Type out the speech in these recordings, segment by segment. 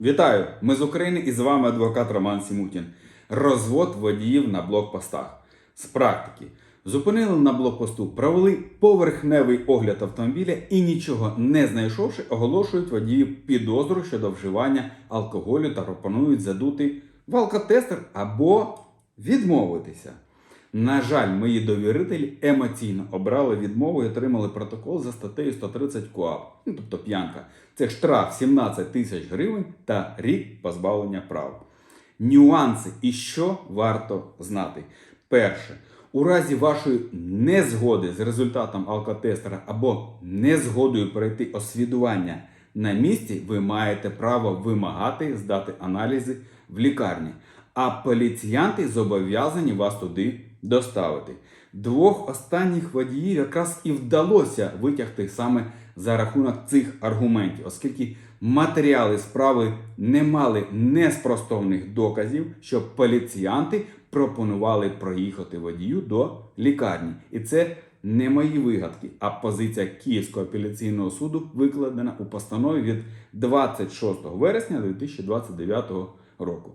Вітаю! Ми з України і з вами адвокат Роман Сімутін. Розвод водіїв на блокпостах. З практики. Зупинили на блокпосту, провели поверхневий огляд автомобіля і нічого не знайшовши, оголошують водіїв підозру щодо вживання алкоголю та пропонують задути в алкотестер або відмовитися. На жаль, мої довірителі емоційно обрали відмову і отримали протокол за статтею 130 КУАП, ну, тобто п'янка. Це штраф 17 тисяч гривень та рік позбавлення прав. Нюанси і що варто знати. Перше, у разі вашої незгоди з результатом алкотестера або незгодою перейти освідування на місці, ви маєте право вимагати здати аналізи в лікарні, а поліціянти зобов'язані вас туди доставити. Двох останніх водіїв якраз і вдалося витягти саме за рахунок цих аргументів, оскільки матеріали справи не мали неспростовних доказів, що поліціянти пропонували проїхати водію до лікарні. І це не мої вигадки, а позиція Київського апеляційного суду викладена у постанові від 26 вересня 2029 року.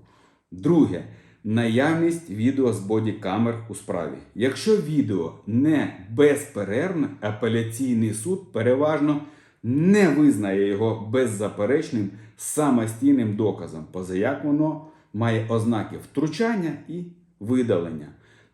Друге. Наявність відео з бодікамер у справі. Якщо відео не безперервне, апеляційний суд переважно не визнає його беззаперечним самостійним доказом, позаяк воно має ознаки втручання і видалення.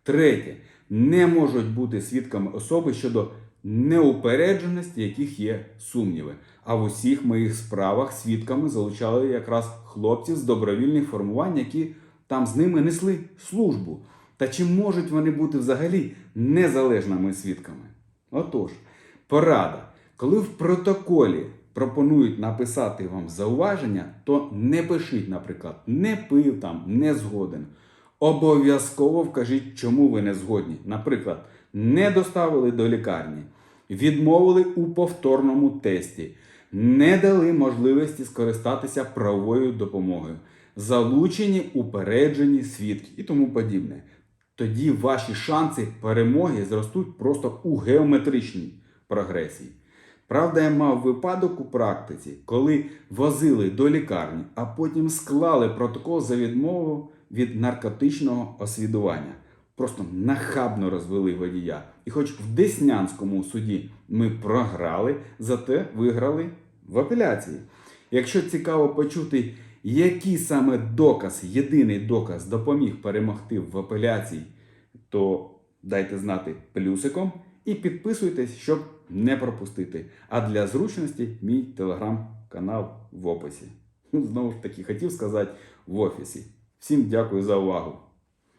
Третє. Не можуть бути свідками особи щодо неупередженості, яких є сумніви. А в усіх моїх справах свідками залучали якраз хлопців з добровільних формувань, які там з ними несли службу. Та чи можуть вони бути взагалі незалежними свідками? Отож, порада. Коли в протоколі пропонують написати вам зауваження, то не пишіть, наприклад, не пив там, не згоден. Обов'язково вкажіть, чому ви не згодні. Наприклад, не доставили до лікарні, відмовили у повторному тесті, не дали можливості скористатися правовою допомогою, залучені упереджені свідки і тому подібне. Тоді ваші шанси перемоги зростуть просто у геометричній прогресії. Правда, я мав випадок у практиці, коли возили до лікарні, а потім склали протокол за відмову від наркотичного освідування. Просто нахабно розвели водія. І хоч в Деснянському суді ми програли, зате виграли в апеляції. Якщо цікаво почути, який саме доказ, єдиний доказ допоміг перемогти в апеляції, то дайте знати плюсиком і підписуйтесь, щоб не пропустити. А для зручності мій телеграм-канал в описі. Ну, Знову ж таки, хотів сказати в офісі. Всім дякую за увагу.